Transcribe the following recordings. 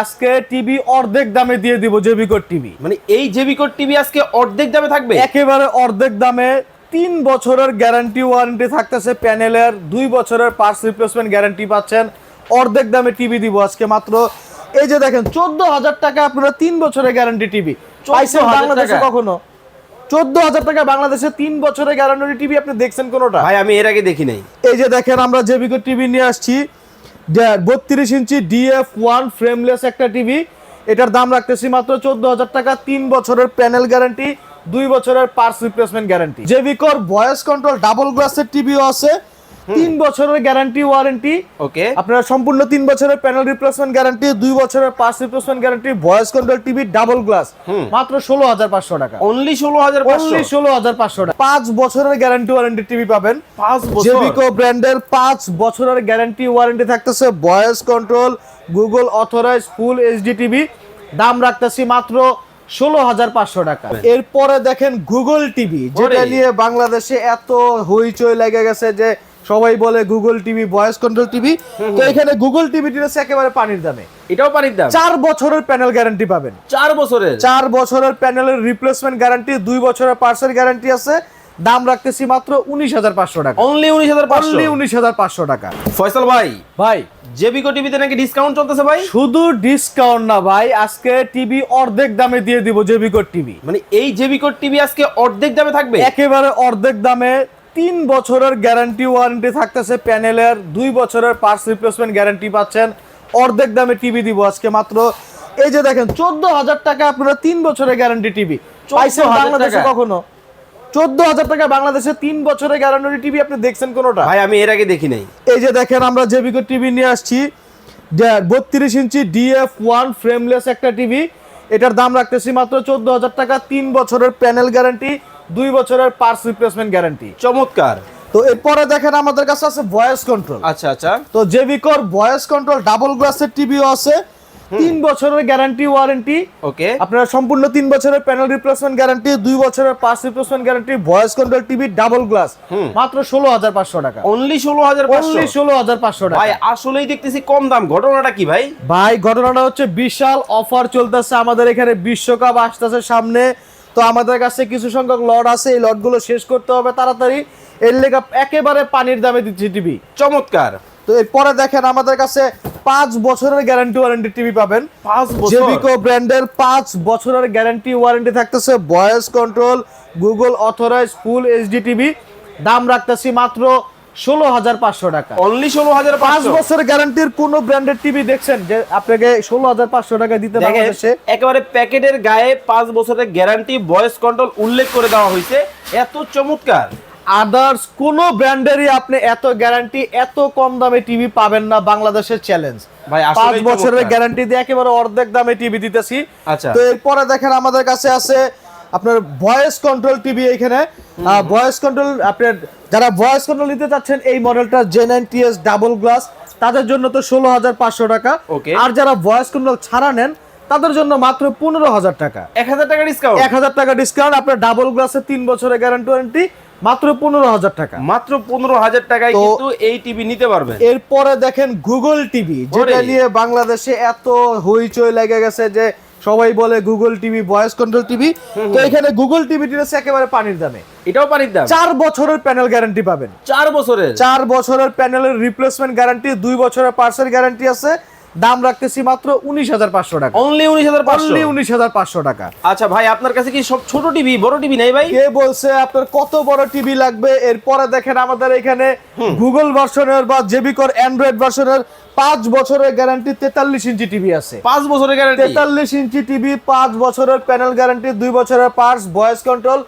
আজকে টিভি অর্ধেক দামে দিয়ে দিব জেবিকর টিভি। মানে এই জেবিকোড টিভি আজকে অর্ধেক দামে থাকবে? একেবারে অর্ধেক দামে তিন বছরের গ্যারান্টি ওয়ারেন্টি থাকতেছে প্যানেলের দুই বছরের পার্টস রিপ্লেসমেন্ট গ্যারান্টি পাচ্ছেন। অর্ধেক দামে টিভি দিব আজকে মাত্র। এই যে দেখেন চোদ্দ হাজার টাকা আপনারা তিন বছরের গ্যারান্টি টিভি। পাইছেন বাংলাদেশে কখনো? চোদ্দ হাজার টাকা বাংলাদেশে তিন বছরের গ্যারান্টি টিভি আপনি দেখছেন কোনোটা? ভাই আমি এর আগে দেখি নাই। এই যে দেখেন আমরা জেবিকো টিভি নিয়ে আসছি। বত্রিশ ইঞ্চি ডিএফ ওয়ান ফ্রেমলেস একটা টিভি এটার দাম রাখতেছি মাত্র চোদ্দ হাজার টাকা। তিন বছরের প্যানেল গ্যারান্টি দুই বছরের পার্স রিপ্লেসমেন্ট গ্যারান্টি জেবিকোর ভয়েস কন্ট্রোল ডাবল গ্লাসের টিভিও আছে। তিন বছরের গ্যারান্টি ওয়ারেন্টি ওকে আপনারা সম্পূর্ণ তিন বছরের প্যানেল রিপ্লেসমেন্ট গ্যারান্টি দুই বছরের parts replacement guarantee voice control TV double glass মাত্র ষোলো হাজার পাঁচশো টাকা। অনলি ষোলো হাজার অনলি ষোলো হাজার পাঁচশো টাকা। পাঁচ বছরের গ্যারান্টি ওয়ারেন্টি টিভি পাবেন। পাঁচ বছর? জেবিকো ব্র্যান্ডের পাঁচ বছরের গ্যারান্টি ওয়ারেন্টি থাকতেছে। Voice control Google authorize full HD TV দাম রাখতেছি মাত্র ষোলো হাজার পাঁচশো টাকা। এরপরে দেখেন গুগল টিভি যেটা নিয়ে বাংলাদেশে এত হইচই লেগে গেছে যে সবাই বলে Google TV voice control TV তো এখানে গুগল টিভি রয়েছে একেবারে পানির দামে। এটাও পানির দাম? চার বছরের প্যানেল গ্যারান্টি পাবেন। চার বছরের? চার বছরের প্যানেলের রিপ্লেসমেন্ট গ্যারান্টি দুই বছরের পার্সেল গ্যারান্টি আছে। দাম রাখতেছি মাত্র উনিশ হাজার পাঁচশো টাকা। অনলি উনিশ হাজার পাঁচশো? অনলি উনিশ হাজার পাঁচশো টাকা। ফয়সাল ভাই ভাই। জেবিকো টিভিতে নাকি ডিসকাউন্ট চলতেছে ভাই? শুধু ডিসকাউন্ট না ভাই আজকে টিভি অর্ধেক দামে দিয়ে দিব জেবিকর টিভি মানে এই জেবিকোড টিভি আজকে অর্ধেক দামে থাকবে? একেবারে অর্ধেক দামে তিন বছরের গ্যারান্টি ওয়ারেন্টি থাকতেছে প্যানেলের। দুই বছরের পার্টস রিপ্লেসমেন্ট গ্যারান্টি পাচ্ছেন। অর্ধেক দামে টিভি দিব আজকে মাত্র। এই যে দেখেন চোদ্দ হাজার টাকা আপনারা তিন বছরের গ্যারান্টি টিভি পাইছেন 14,000 বাংলাদেশে কখনো? চোদ্দ হাজার টাকা বাংলাদেশে তিন বছরের গ্যারান্টি টিভি আপনি দেখছেন কোনোটা? ভাই আমি এর আগে দেখি নাই। এই যে দেখেন আমরা জেবিকো টিভি নিয়ে আসছি বত্রিশ ইঞ্চি ডিএফ ওয়ান ফ্রেমলেস একটা টিভি এটার দাম রাখতেছি মাত্র চোদ্দ হাজার টাকা তিন বছরের প্যানেল গ্যারান্টি দুই বছরের পার্টস রিপ্লেসমেন্ট গ্যারান্টি। চমৎকার। তো এরপরে দেখেন আমাদের কাছে আছে ভয়েস কন্ট্রোল। আচ্ছা আচ্ছা। তো জেবিকোর ভয়েস কন্ট্রোল ডাবল গ্লাসের টিভিও আছে তিন বছরের গ্যারান্টি ওয়ারেন্টি। ওকে। আপনারা সম্পূর্ণ তিন বছরের প্যানেল রিপ্লেসমেন্ট গ্যারান্টি দুই বছরের parts replacement guarantee voice control TV double glass. মাত্র ষোলো হাজার পাঁচশো টাকা। অনলি ষোলো হাজার অনলি ষোলো হাজার পাঁচশো টাকা। ভাই আসলেই দেখতেছি কম দাম। ঘটনাটা কি ভাই? ভাই ঘটনাটা হচ্ছে বিশাল অফার চলতেছে আমাদের এখানে। বিশ্বকাপ আসতেছে সামনে। তো আমাদের কাছে কিছু সংখ্যক লট আছে এই লটগুলো শেষ করতে হবে তাড়াতাড়ি। এর লেগা একেবারে পানির দামে দিচ্ছি টিভি। চমৎকার। তো এরপরে দেখেন আমাদের কাছে পাঁচ বছরের গ্যারান্টি ওয়ারেন্টি টিভি পাবেন। পাঁচ বছর। জেবিকো ব্র্যান্ডের পাঁচ বছরের গ্যারান্টি ওয়ারেন্টি থাকতেছে voice control Google authorize full HD TV. দাম রাখতেছি মাত্র ষোলো হাজার পাঁচশো টাকা। অনলি ষোলো হাজার পাঁচ পাঁচশো গ্যারান্টির কোন ব্র্যান্ডের টিভি দেখছেন যে আপনাকে ষোলো হাজার পাঁচশো টাকা দিতে বাংলাদেশে? একেবারে প্যাকেটের গায়ে পাঁচ বছরের গ্যারান্টি ভয়েস কন্ট্রোল উল্লেখ করে দেওয়া হয়েছে। এত চমৎকার। আদার্স কোন ব্র্যান্ডেরই আপনি এত গ্যারান্টি এত কম দামে টিভি পাবেন না বাংলাদেশের চ্যালেঞ্জ ভাই, পাঁচ বছরের গ্যারান্টি দিয়ে একেবারে অর্ধেক দামে টিভি দিতেছি। আচ্ছা। তো এরপরে দেখেন আমাদের কাছে আছে আপনার ভয়েস কন্ট্রোল টিভি এখানে। ভয়েস কন্ট্রোল আপনার যারা ভয়েস কন্ট্রোল নিতে চাচ্ছেন এই মডেলটা J nine TS double glass তাদের জন্য তো ষোলো হাজার পাঁচশো টাকা। আর যারা ভয়েস কন্ট্রোল ছাড়া নেন তাদের জন্য মাত্র পনেরো হাজার টাকা। এক হাজার টাকা ডিসকাউন্ট এক হাজার টাকা ডিসকাউন্ট আপনার ডাবল গ্লাসের তিন বছরের গ্যারান্টি ওয়ারেন্টি মাত্র পনেরো হাজার টাকা। মাত্র পনেরো হাজার টাকায় কিন্তু এই টিভি নিতে পারবেন। এরপরে দেখেন গুগল টিভি যেটা নিয়ে বাংলাদেশে এত হইচই লেগে গেছে যে সবাই বলে Google TV voice control TV তো এখানে গুগল টিভি আছে একেবারে পানির দামে। এটাও পানির দাম? চার বছরের প্যানেল গ্যারান্টি পাবেন। চার বছরের? চার বছরের প্যানেলের রিপ্লেসমেন্ট গ্যারান্টি দুই বছরের পার্সেল গ্যারান্টি আছে। দাম রাখতেছি মাত্র উনিশ হাজার পাঁচশো টাকা। অনলি উনিশ হাজার অনলি উনিশ হাজার পাঁচশো টাকা। আচ্ছা ভাই আপনার কাছে কি সব ছোট টিভি বড় টিভি নাই ভাই? কে বলছে আপনার কত বড় টিভি লাগবে? এরপরে দেখেন আমাদের এখানে গুগল ভার্সনের বা জেবিকর অ্যান্ড্রয়েড ভার্সনের পাঁচ বছরের গ্যারান্টি তেতাল্লিশ ইঞ্চি টিভি আছে। পাঁচ বছরের গ্যারান্টি তেতাল্লিশ ইঞ্চি টিভি পাঁচ বছরের প্যানেল গ্যারান্টি দুই বছরের পার্টস ভয়েস কন্ট্রোল.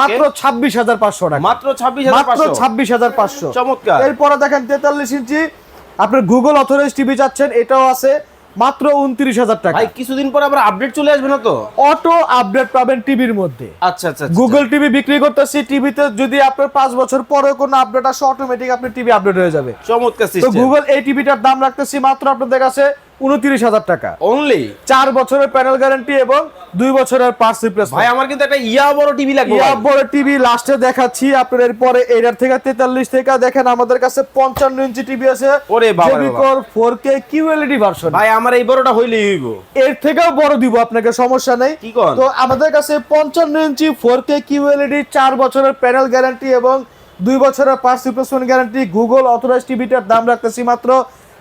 মাত্র ছাব্বিশ হাজার পাঁচশো টাকা। মাত্র ছাব্বিশ হাজার মাত্র পাঁচশো? ছাব্বিশ হাজার পাঁচশো। চমৎকার। এরপরে দেখেন তেতাল্লিশ ইঞ্চি আপনার গুগল অথরাইজ টিভি চাচ্ছেন এটাও আছে মাত্র উনত্রিশ হাজার টাকা। কিছুদিন পর আবার আপডেট চলে আসবে না তো? অটো আপডেট পাবেন টিভির মধ্যে। আচ্ছা আচ্ছা আচ্ছা। গুগল টিভি বিক্রি করতেছি টিভিতে যদি আপনার পাঁচ বছর পরে কোনো আপডেট আসে অটোমেটিক আপনার টিভি আপডেট হয়ে যাবে। চমৎকার গুগল এই টিভিটার দাম রাখতেছি মাত্র আপনাদের কাছে উনত্রিশ হাজার টাকা। অনলি চার বছরের প্যানেল গ্যারান্টি এবং দুই বছরের রিপ্লেসমেন্ট ভাই আমার কিন্তু একটা ইয়া বড় টিভি লাগবে ভাই। বড় টিভি লাস্টে দেখাচ্ছি আপনার এরপরে এটার থেকে তেতাল্লিশ থেকে দেখেন আমাদের কাছে পঞ্চান্ন ইঞ্চি টিভি আছে। ওরে বাবা ভার্সন ভাই আমার এই বড়টা হইলেই হইব। এর থেকেও বড় দিব আপনাকে সমস্যা নেই? তো আমাদের কাছে পঞ্চান্ন ইঞ্চি ফোর কে কিউএলইডি চার বছরের প্যানেল গ্যারান্টি এবং দুই বছরের parts replacement guarantee Google authorize টিভিটার দাম রাখতেছি মাত্র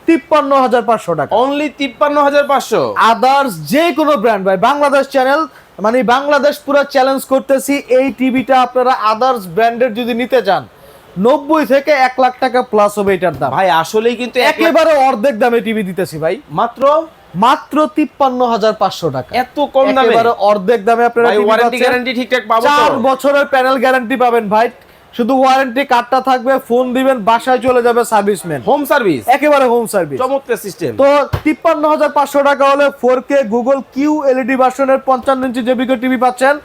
তিপ্পান্ন হাজার পাঁচশো টাকা। অনলি তিপ্পান্ন হাজার পাঁচশো? আদার্স যে কোনো ব্র্যান্ড ভাই বাংলাদেশ চ্যানেল মানে বাংলাদেশ পুরো চ্যালেঞ্জ করতেছি এই টিভিটা আপনারা আদার্স ব্র্যান্ডের যদি নিতে চান নব্বই থেকে এক লাখ টাকা প্লাস হবে এটার দাম। ভাই আসলেই কিন্তু একেবারে অর্ধেক দামে টিভি দিতেছি ভাই। মাত্র? মাত্র তিপ্পান্ন হাজার পাঁচশো টাকা। এত কম দামে? অর্ধেক দামে আপনারা ওয়ারেন্টি গ্যারান্টি ঠিকঠাক পাবো চার বছরের প্যানেল গ্যারান্টি পাবেন ভাই। শুধু ওয়ারেন্টি কার্ডটা থাকবে ফোন দিবেন বাসায় চলে যাবে সার্ভিসম্যান হোম সার্ভিস একেবারে হোম সার্ভিস চমৎকার সিস্টেম তো তিপ্পান্ন হাজার পাঁচশো টাকা হলে four K Google Q LED ভার্সনের পঞ্চান্ন ইঞ্চি জেবিকো টিভি পাচ্ছেন।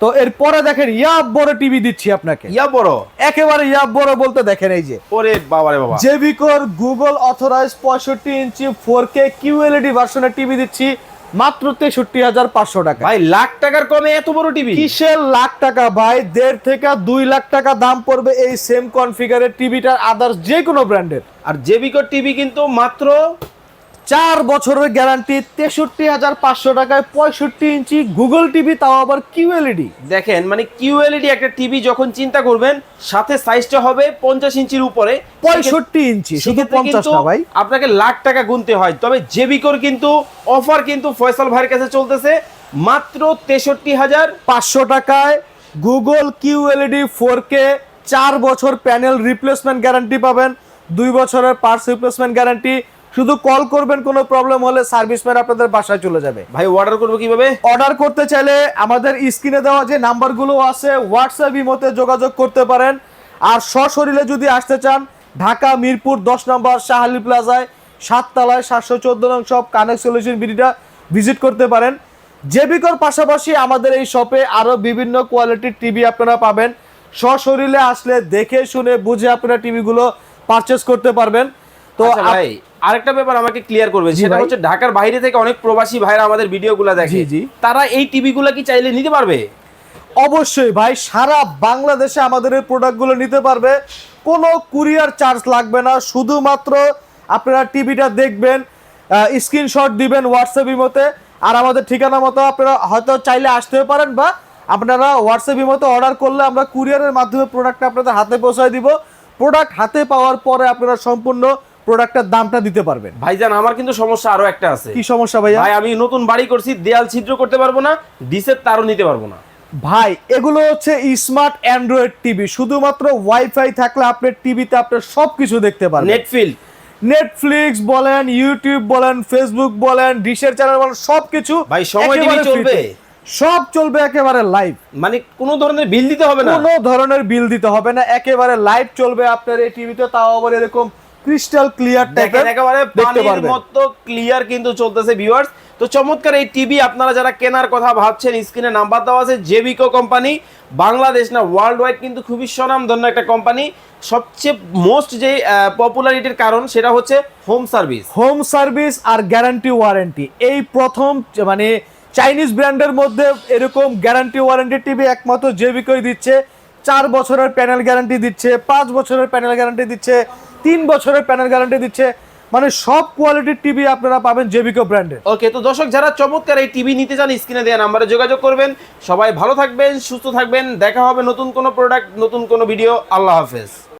তো এরপরে দেখেন ইয়া বড় টিভি দিচ্ছি আপনাকে। ইয়া বড়? একেবারে ইয়া বড় বলতে দেখেন এই যে। ওরে বাবা রে বাবা। জেবিকোর গুগল অথরাইজ পঁয়ষট্টি inch four K Q LED ভার্সনের টিভি দিচ্ছি। মাত্র তেষট্টি হাজার পাঁচশো টাকা। ভাই লাখ টাকার কমে এত বড় টিভি কিসের লাখ টাকা ভাই? দেড় থেকে দুই লাখ টাকা দাম পড়বে এই সেম কনফিগারের টিভিটার আদার্স যে কোনো ব্র্যান্ডের আর জেবিকো টিভি কিন্তু মাত্র চার বছরের গ্যারান্টি তেষট্টি হাজার পাঁচশো টাকায় পঁয়ষট্টি ইঞ্চি গুগল টিভি তাও আবার কিউএলইডি দেখেন মানে কিউএলইডি একটা টিভি যখন চিন্তা করবেন সাথে সাইজটা হবে পঞ্চাশ ইঞ্চির উপরে। পঁয়ষট্টি ইঞ্চি শুধু পঞ্চাশ না ভাই। আপনাকে লাখ টাকা গুনতে হয় তবে জেবিকোর কিন্তু অফার কিন্তু ফয়সাল ভাইয়ের কাছে চলতেছে মাত্র তেষট্টি হাজার পাঁচশো টাকায় গুগল কিউএলইডি ফোর কে চার বছর প্যানেল রিপ্লেসমেন্ট গ্যারান্টি পাবেন দুই বছরের পার্টস রিপ্লেসমেন্ট গ্যারান্টি শুধু কল করবেন কোনো প্রবলেম হলে সার্ভিসম্যান আপনাদের বাসায় চলে যাবে। ভাই অর্ডার করব কীভাবে? অর্ডার করতে চাইলে আমাদের স্ক্রিনে দেওয়া যে নাম্বারগুলো আছে হোয়াটসঅ্যাপ ইমোতে যোগাযোগ করতে পারেন। আর সশরীরে যদি আসতে চান ঢাকা মিরপুর দশ নম্বর শাহালি প্লাজায় সাততলায় সাতশো চোদ্দ নং সব কানেক্ট সলিউশন বিডিটা ভিজিট করতে পারেন। জেবিকর পাশাপাশি আমাদের এই শপে আরও বিভিন্ন কোয়ালিটির টিভি আপনারা পাবেন। সশরীরে আসলে দেখে শুনে বুঝে আপনারা টিভিগুলো পারচেস করতে পারবেন। তো তো ভাই আরেকটা ব্যাপার আমাকে ক্লিয়ার করবে সেটা হচ্ছে ঢাকার বাইরে থেকে অনেক প্রবাসী ভাইরা আমাদের ভিডিওগুলো দেখে। তারা এই টিভিগুলো কি চাইলে নিতে পারবে? অবশ্যই ভাই সারা বাংলাদেশে আমাদের এই প্রোডাক্টগুলো নিতে পারবে। কোনো কুরিয়ার চার্জ লাগবে না শুধুমাত্র আপনারা টিভিটা দেখবেন স্ক্রিনশট দিবেন হোয়াটসঅ্যাপ ইমোতে আর আমাদের ঠিকানা মতো আপনারা হয়তো চাইলে আসতেও পারেন বা আপনারা হোয়াটসঅ্যাপ ইমোতে অর্ডার করলে আমরা কুরিয়ারের মাধ্যমে প্রোডাক্টটা আপনাদের হাতে পৌঁছায় দিব। প্রোডাক্ট হাতে পাওয়ার পরে আপনারা সম্পূর্ণ প্রোডাক্টের দামটা দিতে পারবেন। ভাইজান আমার কিন্তু সমস্যা আরও একটা আছে। কি সমস্যা ভাইয়া? ভাই আমি নতুন বাড়ি করছি দেয়াল ছিদ্র করতে পারব না ডিসের তারও নিতে পারব না। ভাই এগুলো হচ্ছে স্মার্ট অ্যান্ড্রয়েড টিভি শুধুমাত্র ওয়াইফাই থাকলে আপনার টিভিতে আপনার সবকিছু দেখতে পারবেন। নেটফিল্ড নেটফ্লিক্স বলেন ইউটিউব বলেন ফেসবুক বলেন ডিশের চ্যানেল বলেন সবকিছু ভাই, সময় একেবারে চলবে? সব চলবে একেবারে লাইভ মানে কোনো ধরনের বিল দিতে হবে না? কোনো ধরনের বিল দিতে হবে না একেবারে লাইভ চলবে আপনার এই টিভিতে তাও আবার এরকম ক্রিস্টাল ক্লিয়ার টাইপের একেবারে পানির মতো ক্লিয়ার কিন্তু চলতেছে ভিউয়ার্স তো চমৎকার এই টিভি আপনারা যারা কেনার কথা ভাবছেন স্ক্রিনে নাম্বার দেওয়া আছে জেবিকো কোম্পানি বাংলাদেশ না ওয়ার্ল্ড ওয়াইড কিন্তু খুবই স্বনামধন্য একটা কোম্পানি সবচেয়ে মোস্ট যে পপুলারিটির কারণ সেটা হচ্ছে হোম সার্ভিস হোম সার্ভিস আর গ্যারান্টি ওয়ারেন্টি এই প্রথম মানে চাইনিজ ব্র্যান্ডের মধ্যে এরকম গ্যারান্টি ওয়ারেন্টি টিভি একমাত্র জেবিকই দিচ্ছে। চার বছরের প্যানেল গ্যারান্টি দিচ্ছে পাঁচ বছরের প্যানেল গ্যারান্টি দিচ্ছে। তিন বছরের প্যানেল গ্যারান্টি দিচ্ছে। মানে সব কোয়ালিটির টিভি আপনারা পাবেন জেবিকো ব্র্যান্ডের ওকে তো দর্শক, যারা চমৎকার এই টিভি নিতে চান স্ক্রিনে দেওয়া নাম্বারে যোগাযোগ করবেন। সবাই ভালো থাকবেন, সুস্থ থাকবেন। দেখা হবে নতুন কোনো প্রোডাক্ট নতুন কোনো ভিডিও আল্লাহ হাফেজ।